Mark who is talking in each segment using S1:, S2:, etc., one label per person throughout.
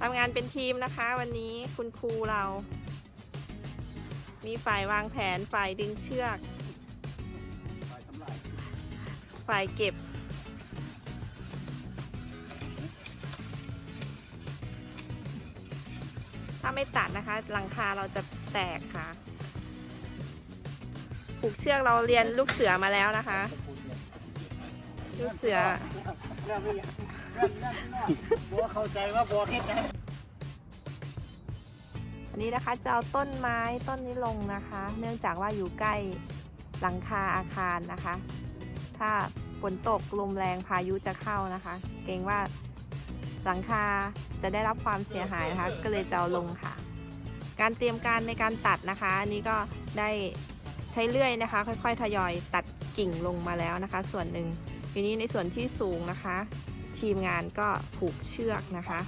S1: ทำงานเป็นทีมนะคะ วันนี้คุณครูเรา มีฝ่ายวางแผนฝ่ายดึงเชือก ฝ่ายเก็บ ถ้าไม่ตัดนะคะหลังคาเราจะแตกค่ะผูกเชือกเราเรียนลูกเสือมาแล้วนะคะ ลูกเสือ
S2: บัวเข้าใจว่าบัวเฮ็ดนะ
S1: อันนี้นะคะจะเอาต้นไม้ต้นนี้ลงนะคะ เนื่องจากว่าอยู่ใกล้หลังคาอาคารนะคะ ถ้าฝนตกลมแรงพายุจะเข้านะคะ เกรงว่าหลังคาจะได้รับความเสียหายนะคะ ก็เลยจะเอาลงค่ะ การเตรียมการในการตัดนะคะอันนี้ก็ได้ใช้เลื่อยนะคะ ค่อย ๆ ทยอยตัดกิ่งลงมาแล้วนะคะ ส่วนหนึ่งทีนี้ในส่วนที่สูงนะคะ ทีมงานก็ผูกเชือกนะคะ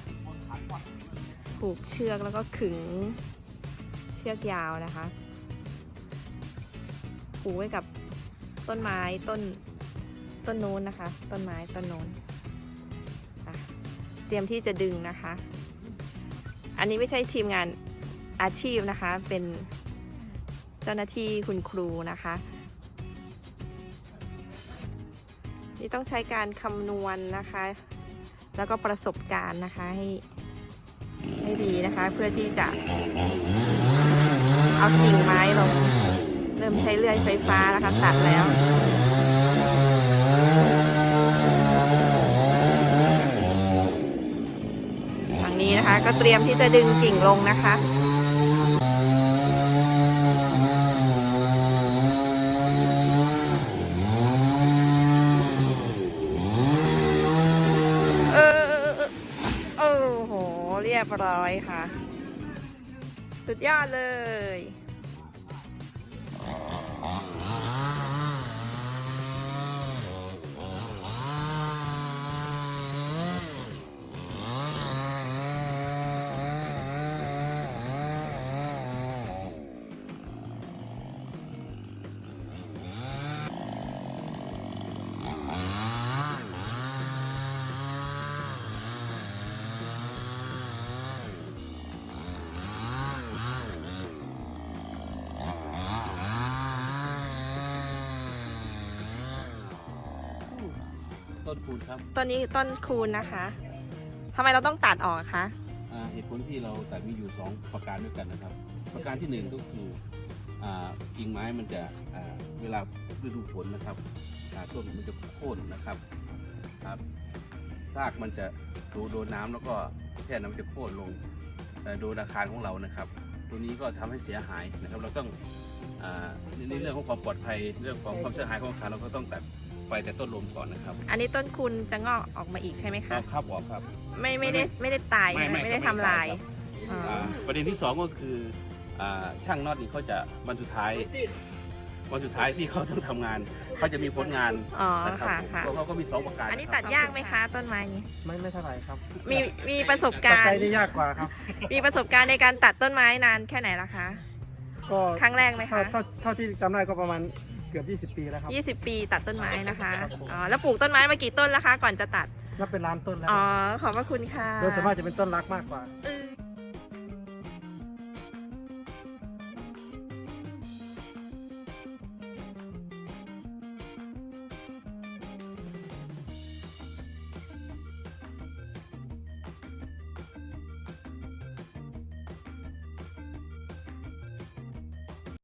S1: ผูกเชือกแล้วก็ขึงเชือกยาวนะคะผูกไว้กับต้นไม้ต้นต้นโน้นนะคะ ต้นไม้ต้นโน้นเตรียมที่จะดึงนะคะ อันนี้ไม่ใช่ทีมงานอาชีพนะคะ เป็นเจ้าหน้าที่คุณครูนะคะ นี่ต้องใช้การคำนวณนะคะ แล้วก็ประสบการณ์นะคะให้ให้ดีนะคะ เพื่อที่จะเอากิ่งไม้ลง เริ่มใช้เลื่อยไฟฟ้าแล้วค่ะตัดแล้วทางนี้นะคะ ก็เตรียมที่จะดึงกิ่งลงนะคะ เออ โอ้โห เร้อยค่ะ สุดยอดเลย
S3: ต้นคูณครับ
S1: ต้นนี้ต้นคูณนะคะทำไมเราต้องตัดออกอะคะ
S3: อ่าเหตุผลที่เราแต่มีอยู่ 2 ประการด้วยกันนะครับ ประการที่ 1 ก็คืออ่ากิ่งไม้มันจะอ่าเวลาฤดูฝนนะครับอ่าต้นมันจะโค่นนะครับครับรากมันจะโดนโดนน้ำแล้วก็แค่น้ำมันจะโค่นลงเอ่อโดนอาคารของเรานะครับ ตัวนี้ก็ทำให้เสียหายนะครับ เราต้องอ่าในในเรื่องของความปลอดภัยเรื่องของความเสียหายของอาคารเราก็ต้องตัด ไปแต่ต้นลมก่อนนะครับ
S1: อันนี้ต้นคูณจะงอกออกมาอีกใช่ไหม
S3: ครั
S1: คะ
S3: บครับออกครับ
S1: ไม่ไม่ได้ไม่ได้ตาย
S3: ไม่
S1: นะ
S3: ไม่
S1: ไม่ได้
S3: ครับ
S1: ทำลาย
S3: ไม่ได้
S1: อ๋ออ
S3: อ่าประเด็นที่สองก็คืออาช่างน็อตนี่เขาจะวันสุดท้ายวันสุดท้ายที่เขาต้องทำงานเขาจะมีผลงาน
S1: อ๋อ
S3: นะครับ
S1: ค่ะ
S3: ผม
S1: ค่ะ
S3: เพราะเขาก็มีสองประการ
S1: อันนี้ะ
S3: ค
S1: ตั
S3: รับ
S1: ดยากไหมคะต้นไม้นี้
S2: ไม่ไม่เท่าไหร่ครับ
S1: มีมีประสบ
S2: ตัด
S1: การ
S2: ใจ
S1: ณ์
S2: ได้ยากกว่าครับ
S1: มีประสบการณ์ในการตัดต้นไม้นานแค่ไหนละคะ
S2: ก็
S1: ครั้งแรกไหม
S2: เท่า
S1: คะ
S2: เท่าเท่าที่จำได้ก็ประมาณ เกือบ 20 ปีแล้วครับ
S1: 20 ปีตัดต้นไม้นะคะ
S2: ครับผม
S1: อ๋อแล้วปลูกต้นไม้มากี่ต้นแล้วคะ ก่อนจะตัด
S2: นับเป็นล้านต้นแล้ว
S1: อ๋อขอบพระคุณค่ะ
S2: โดยส่วนมากจะเป็นต้นรักมากกว่า
S1: อือ